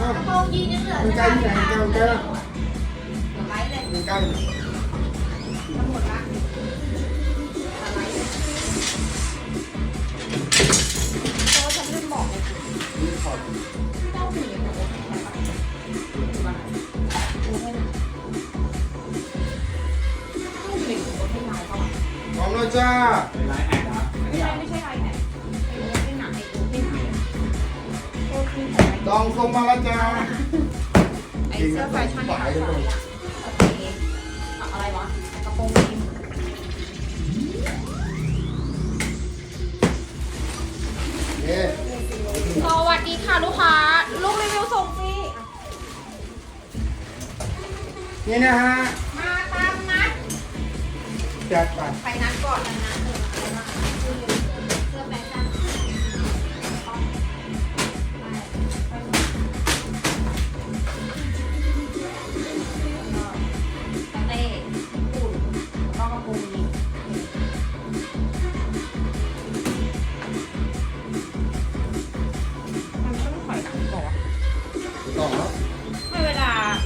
อ้าวกระโปรงยีนยังเหลือมันใกล้ที่ไหนมันใกล้มันใกล้ละไลท์เลยมันใกล้ทั้งหมดละไลท์เลยโต๊ะฉันลืมบอกเลยนี่ขอดไม่ต้องหนีหนูดูให้หน่อยต้องหนีหนูให้หน่อยก่อนพร้อมแล้วจ้า ลองส่งมาแล้วจ้าไอ้เสื้อแฟชั่นขาสายอะโอเคเอาอะไรวะกระโปรงยีนเอ๊ะสวัสดีค่ะลูกค้า ลูกรีวิวส่งฟรีนี่นะฮะ มาตามนัดจัดไปไปนัดก่อนนะนัดเลย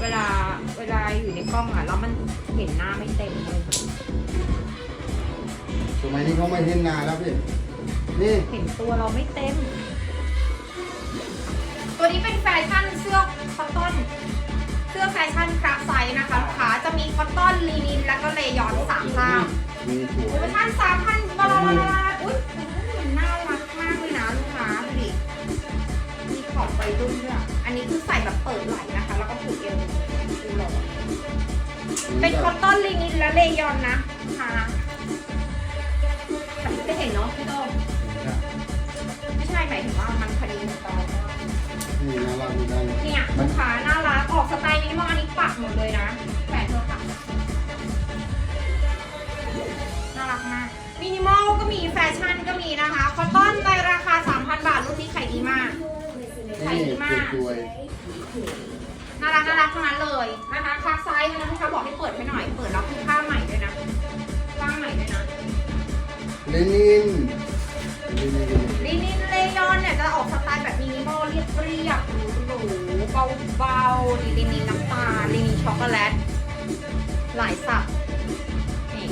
เวลาเวลาเวลาอยู่ในกล้องอะแล้วมันเห็นหน้าไม่เต็มเลยสมัยนี้เขาไม่เห็นนานแล้วพี่นี่เห็นตัวเราไม่เต็ม ตัวนี้เป็นแฟชั่นเสื้อคอตตอนเสื้อแฟชั่นคราฟไซส์นะคะลูกค้าจะมีคอตตอนลีนินแล้วก็เลยอนสามข้างมีสวโปรยโมชั่นสามพันบาทอุ้ย รุ่นด้วยอะอันนี้คือใส่แบบเปิดไหล่นะคะ แล้วก็ผูกเอวดูหล่อเป็นคอตตอนลินินและเลยอนนะค่ะจะเห็นเนาะพี่โต้งไม่ใช่หมายถึงว่ามันพอดีตอนนี่นะเราดูได้เลยเนี่ยลูกค้าน่ารักออกสไตล์มินิมอลอันนี้ปักหมดเลยนะแขวนเธอค่ะน่ารักมากมินิมอลก็มีแฟชั่นก็มีนะคะ คอตตอนในราคา 3,000 บาทรุ่นนี้ขายดีมาก ขายนี่ดีมากสวยน่ารักน่ารักทั้งนั้นเลยนะคะคาไซส์นะลูกค้าบอกให้เปิดให้หน่อย เปิดแล้วคือผ้าใหม่ด้วยนะผ้าใหม่ด้วยนะๆเลนินเลนินเลนินลินินเลยอนเนี่ยจะออกสไตล์แบบมินิมอลเรียบเรียบๆหรูๆเบาๆนี่ลินินน้ำตาลลินินช็อกโกแลตหลายสับนี่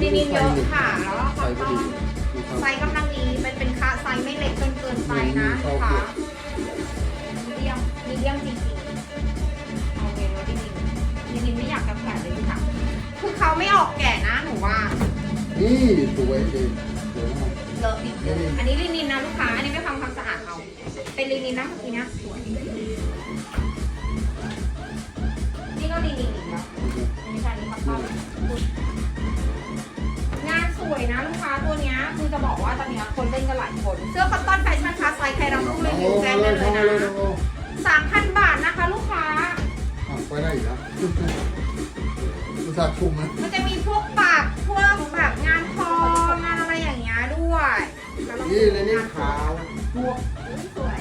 ลินินเยอะค่ะแล้วก็คอใส่ตพตออดีนดูครับ ไซส์กำลังดีเป็นเป็นคะไซ ส์ไม่เล็กจนเกินไปนะลูกค้ามีเดียมมีเดียมจริงๆเอาเวลลินินลินินไม่อยากกำแก่เลยค่ะ คือเขาไม่ออกแก่นะหนูว่านี่สวยดีสวยมากเลอะนิดนึงอันนี้ลินินนะลูกค้า อันนี้ไม่ทำความสะอาดเอา เป็นลินินนะเมื่อกี้นะสวย จะบอกว่าตอนเนี้ยคนเล่นกันหลายคน เสื้อคอตตอนแฟชั่นคลาสไซส์ใครรับลูกเลยโอ้วิวโหแจ้งเลได้ยเลยเข้ามาเลยนะโอ้สามพันบาทนะคะลูกค้าอะไปได้อีกแล้วอุตส่าห์คุมนะมันจะมีพวกปากพวกแบบงานคองานอะไรอย่างเงี้ยด้วยแล้วเรานี่เลยนี่ขาวบวกสวย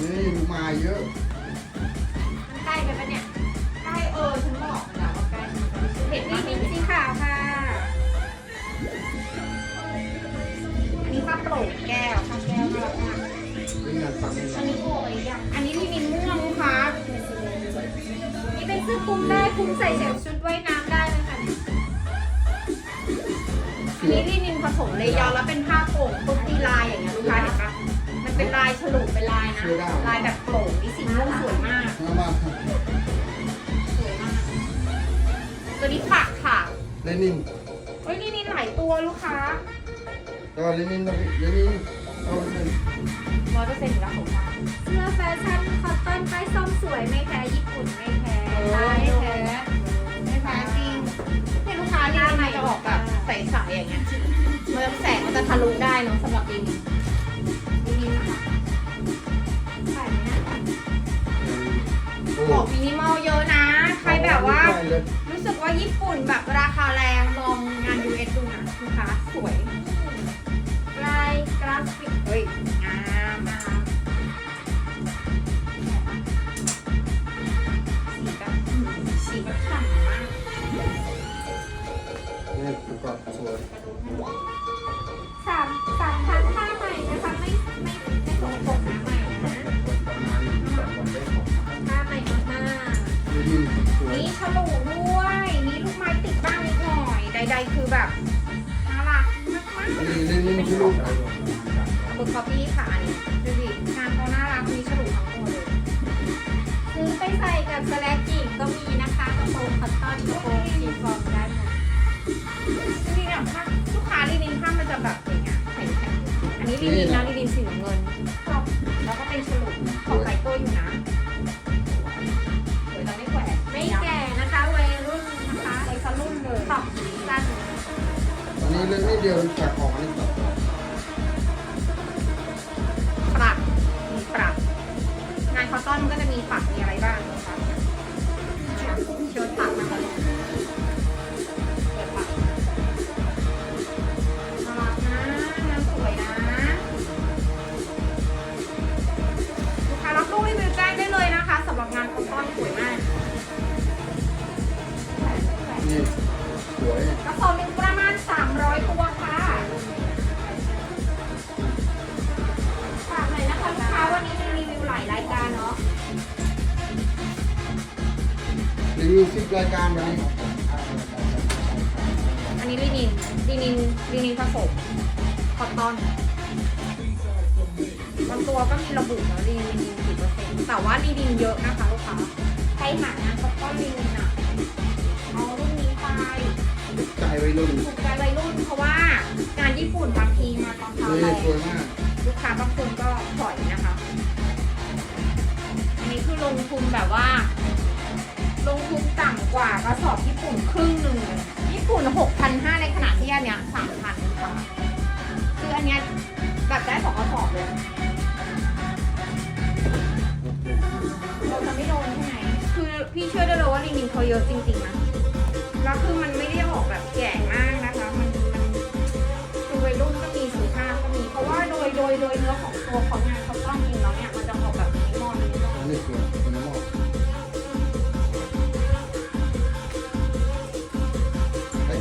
นี่มาเยอะมันใกล้ไปปะเนี่ยใกล้เออฉันบอกมันแล้วว่าใกล้เห็นนี่เป็นสีขาวค่ะ โปร่งแก้วผ้าแก้วน่ารักมากนี่งานปักนี่อันนี้โอ้ยยังอันนี้ลินินม่วงลูกค้านี่เป็นเสื้อคลุมได้คลุมใส่เสื้อชุดว่ายน้ำได้เลยค่ะเนี่ยอันนี้ลินินผสมเลยาวแล้วเป็นผ้าโปร่งปุ๊บตีลายอย่างเงี้ยลูกค้าเห็นปะมันเป็นลายฉลุเป็นลายนะลายแบบโปร่งนี่สีม่วงสวยมากมามาสวยมากตัวนี้ปักค่ะเลนินเฮ้ยนี่นี่หลายตัวลูกค้า ก็เลนินนะพี่เลนินเอาเลนินร้อยเปอร์เซ็นต์อยู่แล้วผมว่าเสื้อแฟชั่นคอตตอนป้ายส้มสวยไม่แพ้ญี่ปุ่นไม่แพ้ไม่แพ้ไม่แพ้จริงเนี่ยลูกค้านี่มันจะออกแบบใสๆอย่างเงี้ยมันจะแสงมันจะทะลุได้เนาะสำหรับดีนี่ดีนี่นะคะใส่ไหมเนี่ยโอ้ของมินิมอลเยอะนะ ใครแบบว่า รู้สึกว่าญี่ปุ่นแบบราคาแรงลองงาน US ดูนะลูกค้าสวย่อนสวยสามสามพันผ้าใหม่นะคะไม่ไม่ไม่สกปรกาใหม่นะข้าใหม่มากๆนี่ฉลูด้วยนี่ลูกไม้ติดบ้างนิดหน่อยใดๆคือแบบน่ารักมากๆเป็นเลูกบุคคอปี้ค่ะอันนี้ดูดิงานเขาน่ารักมีฉลูทั้งหมดเลยซื้อไปใส่กับสแลกกิ่งก็มีนะคะกระโปรงคอตตอนก็ ๆอันนี้ลีนินนะลีนินสีน้ำเงินครับแล้วก็เป็นฉลูของไก่ตัวอยู่นะสวยแต่ไม่แขวนไม่แก่นะคะวัยรุ่นนะคะไอ้สรุ่นเลยขอบสั้นอันนี้เล่นนี่เดียวจากออกอันนี้ตัดปรับมีปรับงานคอตตอนมันก็จะมีปัก ทุนแบบว่า ลงทุนต่ำกว่ากระสอบญี่ปุ่นครึ่งหนึ่งเลยญี่ปุ่น 6,500 ในขณะที่อันเนี้ย3,000ค่ะคืออันเนี้ยแบบได้สองกระสอบเลยเราจะไม่โดนใช่ไหมคือพี่เชื่อได้เลยว่าลินินเขาเยอะจริงๆนะแล้วคือมันไม่ได้ออกแบบแก่มากนะคะ มันมันคือวัยรุ่นก็มีสีห้าก็มี เพราะว่าโดยโดยโดยเนื้อของตัวของงานเขาต้องจริงแล้วเนี่ยมัน อลมินิมอลอันนี้สวยคนละหม้อ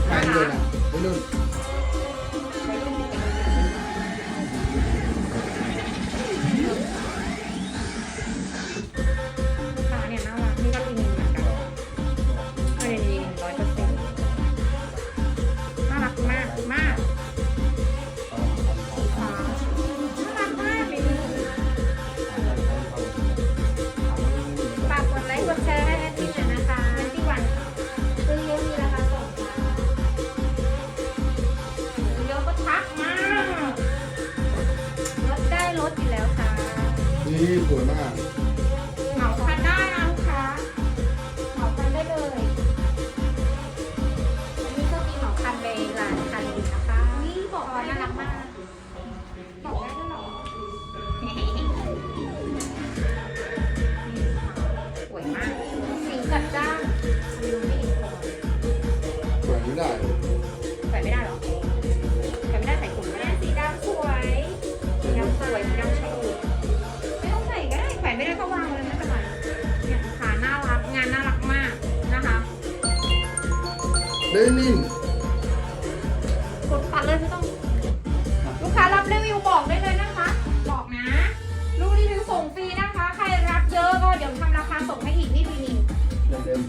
ไปเลยนะวัยรุ่น เลนินกดตัดเลยไม่ต้อง ลูกค้ารับรีวิวบอกได้เลยนะคะ บอกนะ ลูกรีวิวส่งฟรีนะคะ ใครรับเยอะก็เดี๋ยวทำราคาส่งให้อีกนี่ลีนินเดิม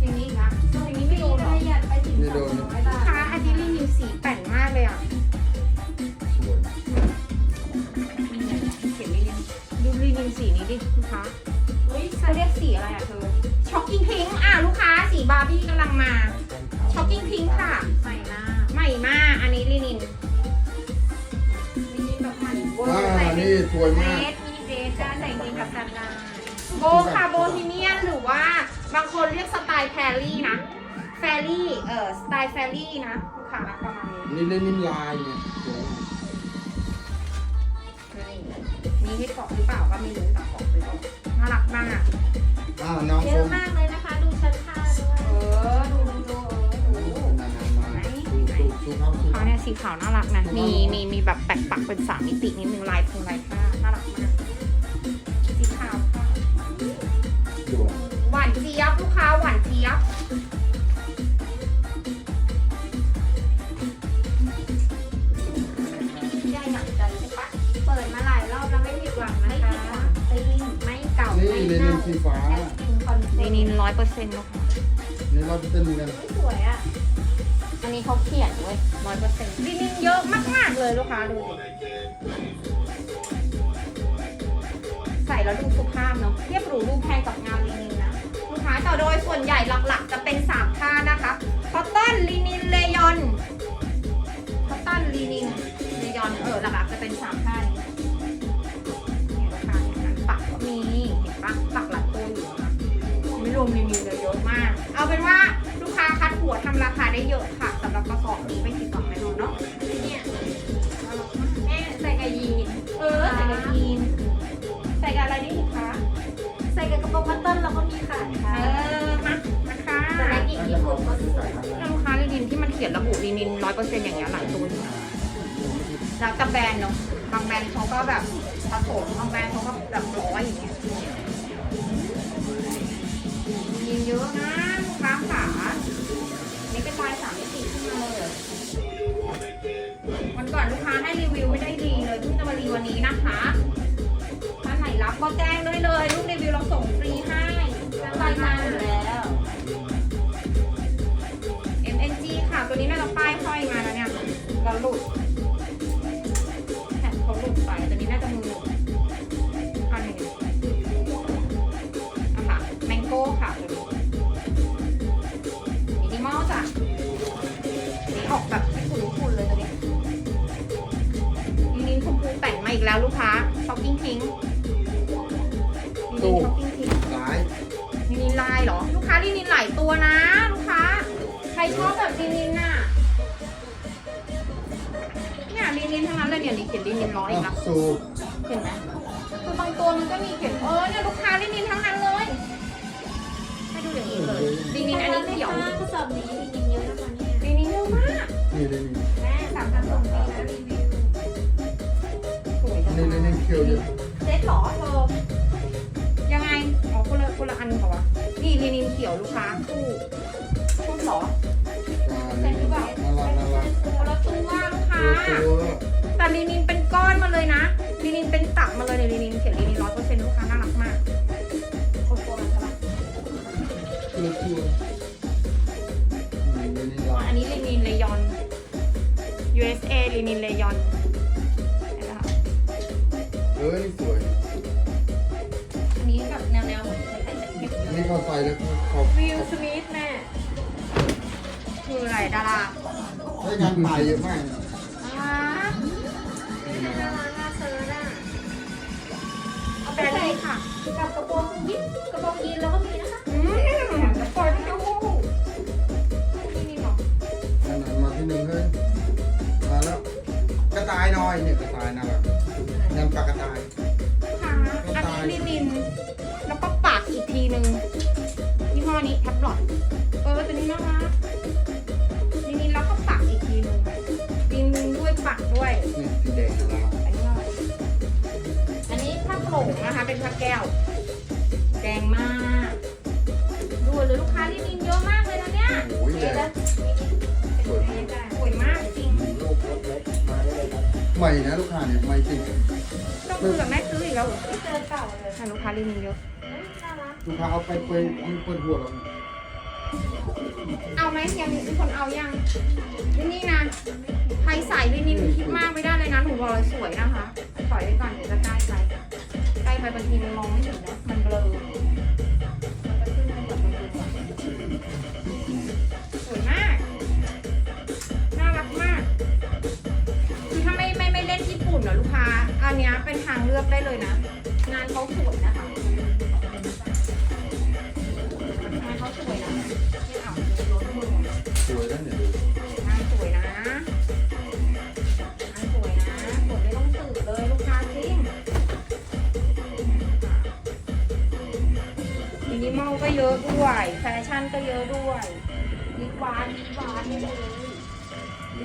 อย่างนี้นะอย่างนี้ไม่โดนหรปอระหยัดไปถึงไม่สโดองนร้อยบาลูกทค้าอันนี้ลีนินสีแต่งมากเลยอะๆสวยเขียนลีนินดูลีนินสีนี้ดิลูกค้าเฮ้ยเขาเรียกสีอะไรอะเธอช็อกกิ้งพิงค์อะลูกค้าสีบาร์บี้กำลังมา ช็อกกิ้งพิงค์ค่ะ ใหม่มากใหม่มาก อันนี้ลีนินลีนินแบบใหม่เวออ่าร์ใส่เป็นนี่สวยเดมาก รสมินิเดรสจะใส่เกงกับกันได้โบคาโบฮีเมียนหรือว่าบางคนเรียกสไตล์แฟรี่นะ แฟรี่ เออสไตล์แฟรี่นะลูกค้าประมาณนี้ นี่เลนินลายเนี่ยสวยมากมีให้เกาะหรือเปล่าก็ไม่รู้แต่เกาะหรือเปล่าน่ารักมากอ้าวน้องเยโฟอะมมากเลยนะคะ ดูดูดูเขาดูเขาเนี่ยสีขาวน่ารักนะ มีมีมีแบบแปะปักเป็นสามมิตินิดนึงลายพงลายผ้าน่ารักมากสีขาวค่ะดูหวานเจี๊ยบลูกค้าหวานเจี๊ยบได้หนักใจใช่ปะเปิดมาหลายรอบแล้วไม่ผิดหวังนะคะตีนไม่เก่านี่ไม่เลนิเน่านสีฟ้าแอดมินคอนเฟิลีนินร้อยเปอร์เซ็นต์ลูกค้านี่เราจะเป็นเหมือนกัน สวยอะ อันนี้เขาเขียนเว้ยร้อยเปอร์เซ็นต์ลีนินเยอะมากๆเลยลูกค้าดูดิใส่แล้วดูสุภาพเนาะเทียบหรูดูแพงกับงานลีนินนะลูกค้าแต่โดยส่วนใหญ่หลักๆ จะเป็นสามผ้านะคะคอตตอนลีนินเลยอนคอตตอนลีนินเลยอนเออหลักๆจะเป็นสามผ้านี้เนี่ยลูกค้าเห็นไหมปักก็มีเห็นปะปักหลักตัวอยู่นะไม่รวมรีวิวเลยเยอะมาก เอาเป็นว่าลูกค้าคัดหัวทำราคาได้เยอะค่ะ กระสอบนี้ไม่ผิดหวังแน่นอนเนาะเนี่ยน่ารักมากแม่ใส่กับยีนเออใส่กับยีนใส่กับอะไรได้อีกคะ ใส่กับกระโปรงคัตเติ้ลเราก็มีขายค่ะ เออมานะคะสแลกหญิงญี่ปุ่นก็สวยลูกค้าลินินที่มันเขียนระบุลินินร้อยเปอร์เซ็นต์อย่างเงี้ยหลายตัวอยู่แล้วแต่แบรนด์เนาะบางแบรนด์เขาก็แบบผสมบางแบรนด์เขาก็แบบร้อยอย่างเงี้ยยินเยอะนะลูกค้าขา วันก่อนลูกค้าให้รีวิวไม่ได้ดีเลยเพิ่งจะมารีวันนี้นะคะถ้าไหนรับก็แจ้งได้เลย ลูกรีวิวเราส่งฟรีให้จะลายมาแล้ว แต่งมาอีกแล้วลูกค้าช็อปปิ้งพิงลินินช็อปปิ้งพิงหลายลินินลายเหรอ ลูกค้าลินินหลายตัวนะ ลูกค้า ใครชอบแบบลินินน่ะเนี่ยลินินทั้งนั้นเลยเนี่ยลิเขียนลินินร้อยอีกอะแล้วสูบเห็นไหมคือบางตัวมันก็มีเขียนเออเนี่ยลูกค้าลินินทั้งนั้นเลยให้ดูอย่างนี้เลยลินินอันนี้เขียวกระสอบนี้ลินินเยอะนะคะเนี่ยลินินเยอะมากนี่เลยนี่ เยวเยอะเซ็ตหรอเธอ ยังไง อ๋อคนละคนละอันเหรอวะนี่ลินินเขียวลูกค้าคู่ชุดเหรออ่านี่น่ารักน่ารักคนละตัวลูกค้า ตัวแต่ลีนินเป็นก้อนมาเลยนะลีนินเป็นตับมาเลยในยลีนินเขียนลีนินร้อยเปอร์เซ็นต์ลูกค้าน่ารักมากคนตัวมันใช่ปะตัวตัวนี่นี่อ๋อลายอันนี้ลีนินเลยอน USA ลีนินเลยอน เออนี่สวยอันนี้แบบแนวแนวๆเหมือนใส่ใส่แจ็คเก็ตนี่เขาใส่แล้วเขาวิวสมิธแม่คืออะไรดาราใช้งานตายเยอะมากอ่านี่น่ารักน่าเซิร์ชอะเอาไปเลยค่ะกับกระโปรงยิปกระโปรงยีนเราก็มีนะคะอืมจะปล่อยไปดูนี่นี่หรอนั่นๆมาที่หนึ่งเลยมาแล้วกระต่ายน้อยเนี่ยกระต่ายน่ารัก ยันปลากระต่ายค่ะอันนี้ลีนิน แล้วก็ปากอีกทีหนึ่งยี่ห้อนี้แท็บล็อตเออตัวนี้น่ารักลีนินแล้วก็ปักอีกทีหนึ่งลีนินด้วยปักด้วย นี่สีแดงน่ารักอันนี้อะไรอันนี้ผ้าโปร่งนะคะ เป็นผ้าแก้ว แดงมากดูเลยลูกค้าลีนินเยอะมากเลยนะเนี่ยโอ้ยแดงสวยมากสวยมากจริง ใหม่นะลูกค้าเนี่ยใหม่จริงต้อง คุยกับแม่ซื้ออีกแล้วเหรอไม่เจอเก่าเลยค่ะลูกค้าลีนินเยอะเฮ้ยน่ารักลูกค้าเอาไปเปยมีเปิดหัวเราเอาไหมยังมีคนเอายังนี่นี่นะใครใส่ลินินคิดมากไม่ได้เลยนะหนูบอกเลยสวยนะคะถอยไปก่อนเดี๋ยวจะใกล้ไปใกล้ไปบางทีมันมองไม่เห็นนะมันเบลอ นเนี้ยเป็นทางเลือกได้เลยนะ งานเขาสวยนะคะงานเขาสวยนะไม่เอารถมือสวยแล้วเนี่ยงานสวยนะงานสวยนะสวยไม่ต้องสืบเลยลูกค้าจริงมินิมอลก็เยอะด้วยแฟชั่นก็เยอะด้วยดีวานดีวานนี่เลย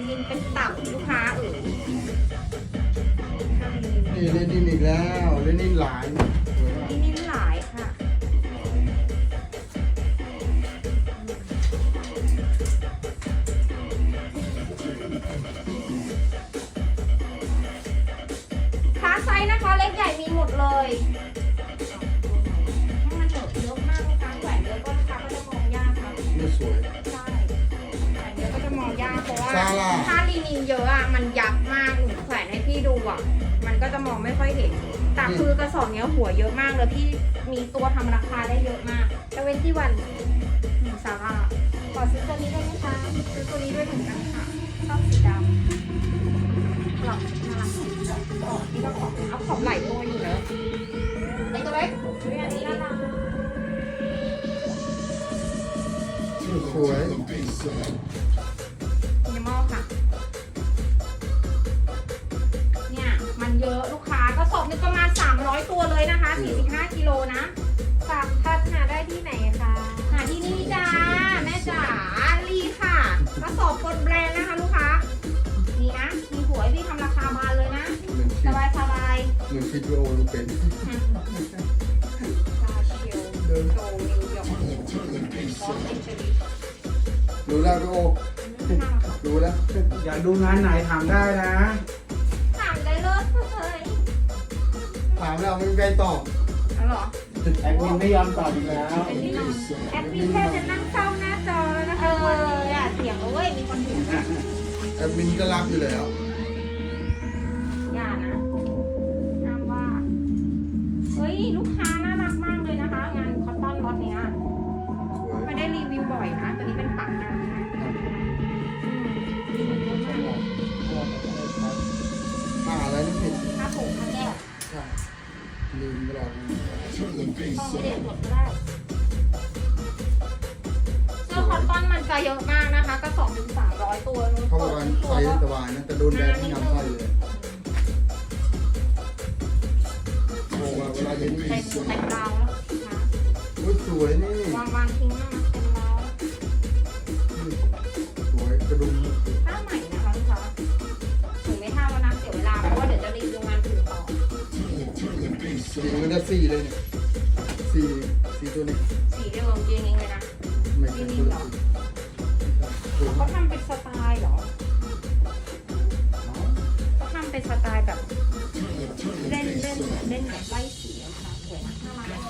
ลินเป็นตับลูกค้าเออนี่ เล่นนินอีกแล้ว เล่นนินหลาย ดูอะ มันก็จะมองไม่ค่อยเห็น แต่คือกระสอบเนี้ยหัวเยอะมากเลยพี่มีตัวทำราคาได้เยอะมากจะเว้นที่วันอืมซาร่าขอซื้อตัวนี้ได้ไหมคะซื้อตัวนี้ด้วยเหมือนกันค่ะชอบสีดำกรอบน่ารักขอบนี่ก็ขอบเอาขอบไหลตัวอยู่เนอะไอตัวเล็กเฮ้ยอันนี้น่ารักสวย กิโลนะฝากพัดหาได้ที่ไหนคะ หาที่นี่จ้า แม่จ๋ารีค่ะกระสอบคนแบรนด์นะคะลูกค้านี่นะ มีหัวให้พี่ทำราคาบานเลยนะหนึ่งสคิดบายสบายหนึ่งคิดวิดีโอลูกเป็นชาเชียวเดินโจนิวยอร์กบอสเอ็นเจลิสรู้แล้ววิดีโอรู้แล้ว อยากดูงานไหนถามได้นะ ถามได้เลยเฮ้ยถามแล้วไม่มีใครตอบ เอาเหรอแอดมินไม่ยอมตอบอีกแล้วเป็นที่นอนแอดมินแค่จะนั่งเฝ้าหน้าจอแล้วนะเอคะวันอนี้อย่าเถียงเลยเว้ยมีคนเถียงอะแอดมินก็รับอยู่แล้ว อย่านะห้ามว่า เฮ้ยลูกค้า ต้องไม่ได้กดก็ได้เสื้อคอตตอนมันจะเยอะมากนะคะ ก็สองถึงสามร้อยตัวนู้นเขาบอกว่าใส่ได้สบายนะแต่โดนแดดที่น้ำไฟเลยโอ้ว่าเวลาเย็นนี่เต็มเต็มราวแล้วนะ อุ้ยสวยนี่ วางวางทิ้งนะเต็มาก สีมันจะสี่เลยเนี่ยสี่สี่ตัวนี้สีเดียวกับกางเกงนี้เลยนะ ไม่ใช่ตัวนี้สวยเขาทำเป็นสไตล์เหรอเขาทำเป็นสไตล์แบบเล่นเล่นเล่นแบบไล่สีอะค่ะสวยนะน่ารัก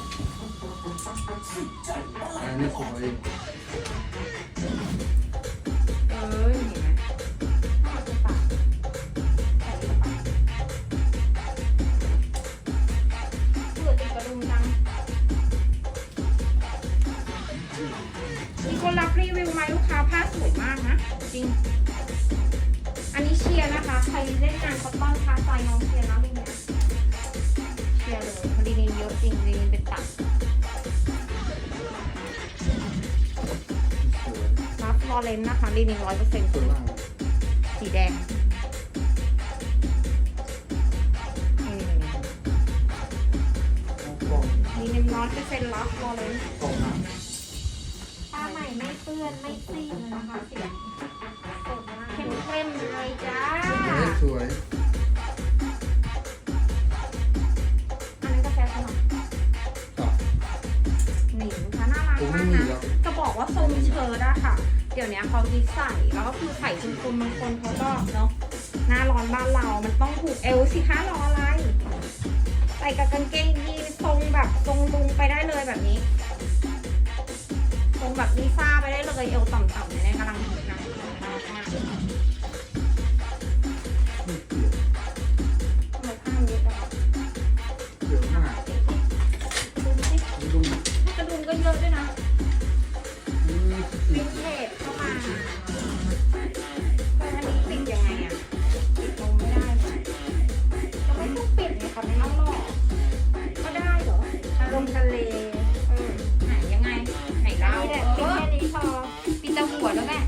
อันนี้สวย คะใครเล่นงานคอตตอนค้าใจน้องเชียร์นะลีเนี่ยเชียร์เลยพอดีนินเยอะจริงลีนินเป็นตับสวยซับลอเรนนะคะลีนินร้อยเปอร์เซ็นต์สวยมากสีแดงนี่เอากล่องลีนินร้อยเปอร์เซ็นต์ลับลอเรนกล่องหาผ้าใหม่ไม่เปื้อนไม่ซีดนะคะเสียงสดมาก เข้มๆเลยจ้าอันนี้สวยอันนี้ก็แฟชั่นหรอต่อนี่ลูกค้าน่ารักผมมาไม่กมีนะแล้วจะบอกว่าทรงเชิ้ตอะค่ะ เดี๋ยวนี้เขาคิดใส่แล้วก็คือใส่คุณคุณบางคนเขาก็เนาะหน้าร้อนบ้านเรา มันต้องถูกเอวสิคะรออะไร ใส่กับกางเกงยีนทรงแบบทรงลุงไปได้เลยแบบนี้ ทรงแบบลิซ่าไปได้เลยเอวต่ำๆเนี่ยกำลังฮิ เปลี่ยนทำไมผ้ามันเยอะจังเยอะมากดูสิดูกระดุมก็เยอะด้วยนะนี่วินเทจเข้ามาแต่อันนี้ปิดยังไงอะปิดลงไม่ได้เลยก็ไม่ต้องปิดไงคะไม่ต้องหลอกก็ได้เหรออารมทะเลเออไหนยังไงไหนเล่านี่และเอเป็นอแค่นี้พอปิดตาหัวแล้วแม่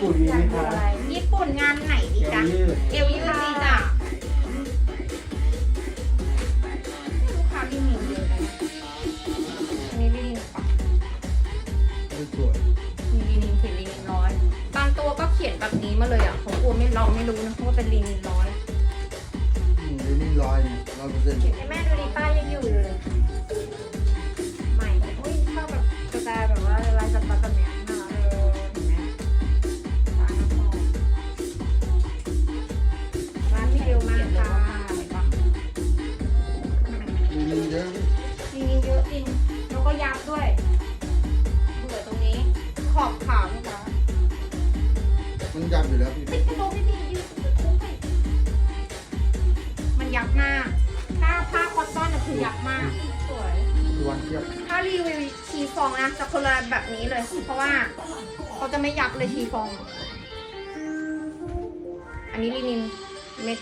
ปุ่นมีอยาไหมกดูคะอะไรญี่ปุ่นงานไหนดีเอวจ๊ะยืดเอวยืดดีจ้ะลูกค้ารีวิวเยอะเลยนะอันนี้รีวิวปะไม่สวยมีลีนินเขียนลีนินร้อยบางตัวก็เขียนแบบนี้มาเลยอะเขากลัวไม่เราไม่รู้นะเพราะว่าเป็นลีนินร้อยอืมนี่นี่ร้อยเนี่ยร้อยเปอร์เซ็นต์ให้แม่ดูดิป้ายยังอยู่อยู่เลย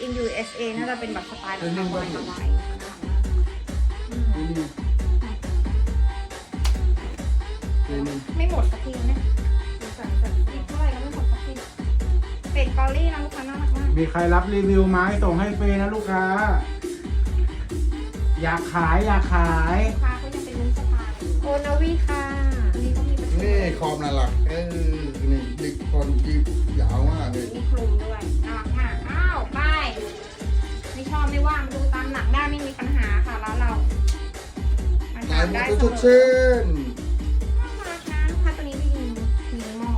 in USA น่าจะเป็นแบบสไตล์แบบฮาวายฮาวายนี่นี่นี่นี่ไม่หมดสักทีนะใส่ใส่อีกเท่าไหร่ก็ไม่หมดสักทีเป็ดกอรี่นะลูกค้าน่ารักมากมีใครรับรีวิวไหมส่งให้ฟรีนะลูกค้า อยากขายอยากขายลูกค้าเขายังเป็นลุ้นสไตล์โอนาวีค่ะอันนี้ก็มีเป็นนี่คอมน่ารักเออนี่ดิกคนจีบยาวมากเลยมีคลุมด้วยน่ารักมาก อ้าวไปไม่ชอบไม่ว่ามาดูตามหนังได้ไม่มีปัญหาค่ะร้านเรามันขายทำหมดได้ทุกเสทุมกอเส้นน่ารักนะลูกค้าตัวนี้ไม่ยิงมีหม้อ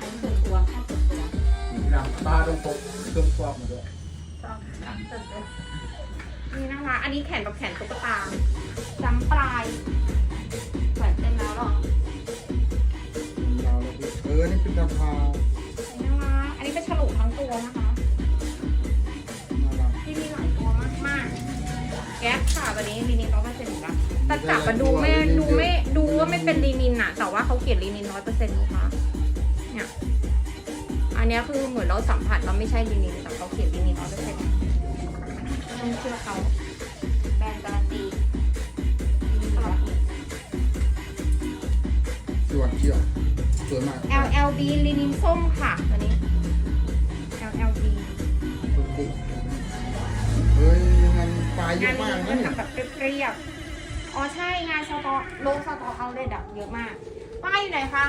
อันนี้ส่วนตัวค่าส่วนตัวหลังป้าต้องพกเครื่องฟอกมาด้วยชอบชอบส่วนตัวนี่น่ารักอันนี้แขนแบบแขนตุ๊กตาจำปลายแขวนเต็มแล้วหรอ ยาวเลยเออนี่เป็นกะเพราน่ารักอันนี้เป็นฉลุทั้งตัวนะคะ ค่ะตัวนี้ลีนินร้อยเปอร์เซ็นต์อยู่แล้วแต่จับมาดูไม่ดูไม่ดูว่าไม่เป็นลีนินอะแต่ว่าเขาเขียนลีนินร้อยเปอร์เซ็นต์ลูกค้าเนี่ยอันเนี้ยคือเหมือนเราสัมผัสเราไม่ใช่ลีนินแต่เขาเขียนลีนินร้อยเปอร์เซ็นต์ต้องเชื่อเขาแบรนด์การันตีตลอดสวนเที่ยวสวยมาก LLB ลีนินส้มค่ะตัวนี้ LLB ตุ๊กตุ๊กเฮ้ยงาน ปลายเยงาอะนมากนี้นะมันเนี่ย ทำแบบเรียบๆอ๋อใช่งานสตอโลสตอเอาเลยดับเยอะมากป้ายอยู่ไหนคะ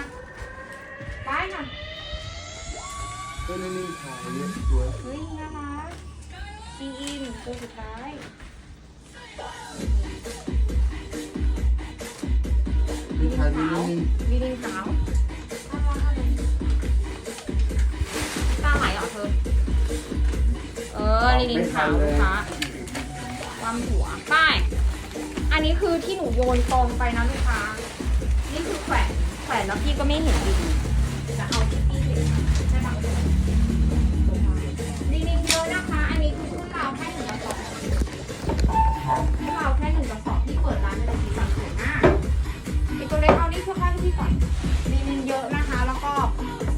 ป้ายหน่อยเออนี่นี่ขายเยอะสวยเฮ้ยน่ารักซีอินตัวสุดท้ายนี่ขายนี่นี่ลีนินขาวน่ารักมากเลยตาไหลเหรอเธอ เออลีนินขาวลูกค้าความหัวป้ายอันนี้คือที่หนูโยนกองไปนะลูกค้า นี่คือแขวนแขวนแล้วพี่ก็ไม่เห็นดีจะเอาที่พี่เห็นใช่ปะลีนินเยอะนะคะ อันนี้คือขึ้นราวแค่หนึ่งกระสอบขึ้นราวแค่หนึ่งกระสอบที่เปิดร้านในสีสันสวยมากไอตัวเล็กเอานี่เสื้อผ้าที่พี่ก่อนลีนินเยอะนะคะ แล้วก็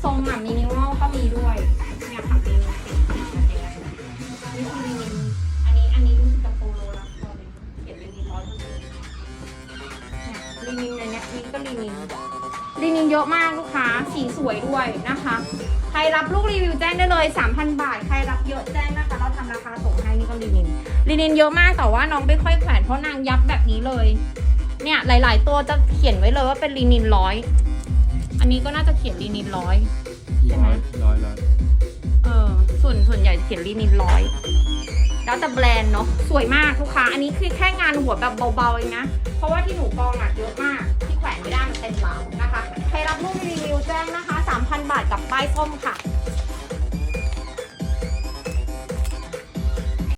ทรงแบบมินิมอลก็มีด้วย ยอะมากลูกค้า สีสวยด้วยนะคะ ใครรับลูกรีวิวแจ้งได้เลย 3,000 บาท ใครรับเยอะแจ้งนะคะ เราทำราคาส่งให้นี่ก็ลีนินลีนินเยอะมากแต่ว่าน้องไม่ค่อยแขวนเพราะนางยับแบบนี้เลย เนี่ยหลาย ๆ ตัวจะเขียนไว้เลยว่าเป็นลีนินร้อย อันนี้ก็น่าจะเขียนลีนินร้อยใช่ไหมร้อยร้อยเออส่วนส่วนใหญ่เขียนลีนินร้อยแล้วแต่แบรนด์เนาะสวยมากลูกค้า อันนี้คือแค่งานหัวแบบเบาๆเองนะ เพราะว่าที่หนูกองอะเยอะมากที่แขวนไม่ได้มันเต็มราวนะ แจ้งนะคะ 3,000 บาทกับป้ายส้มค่ะ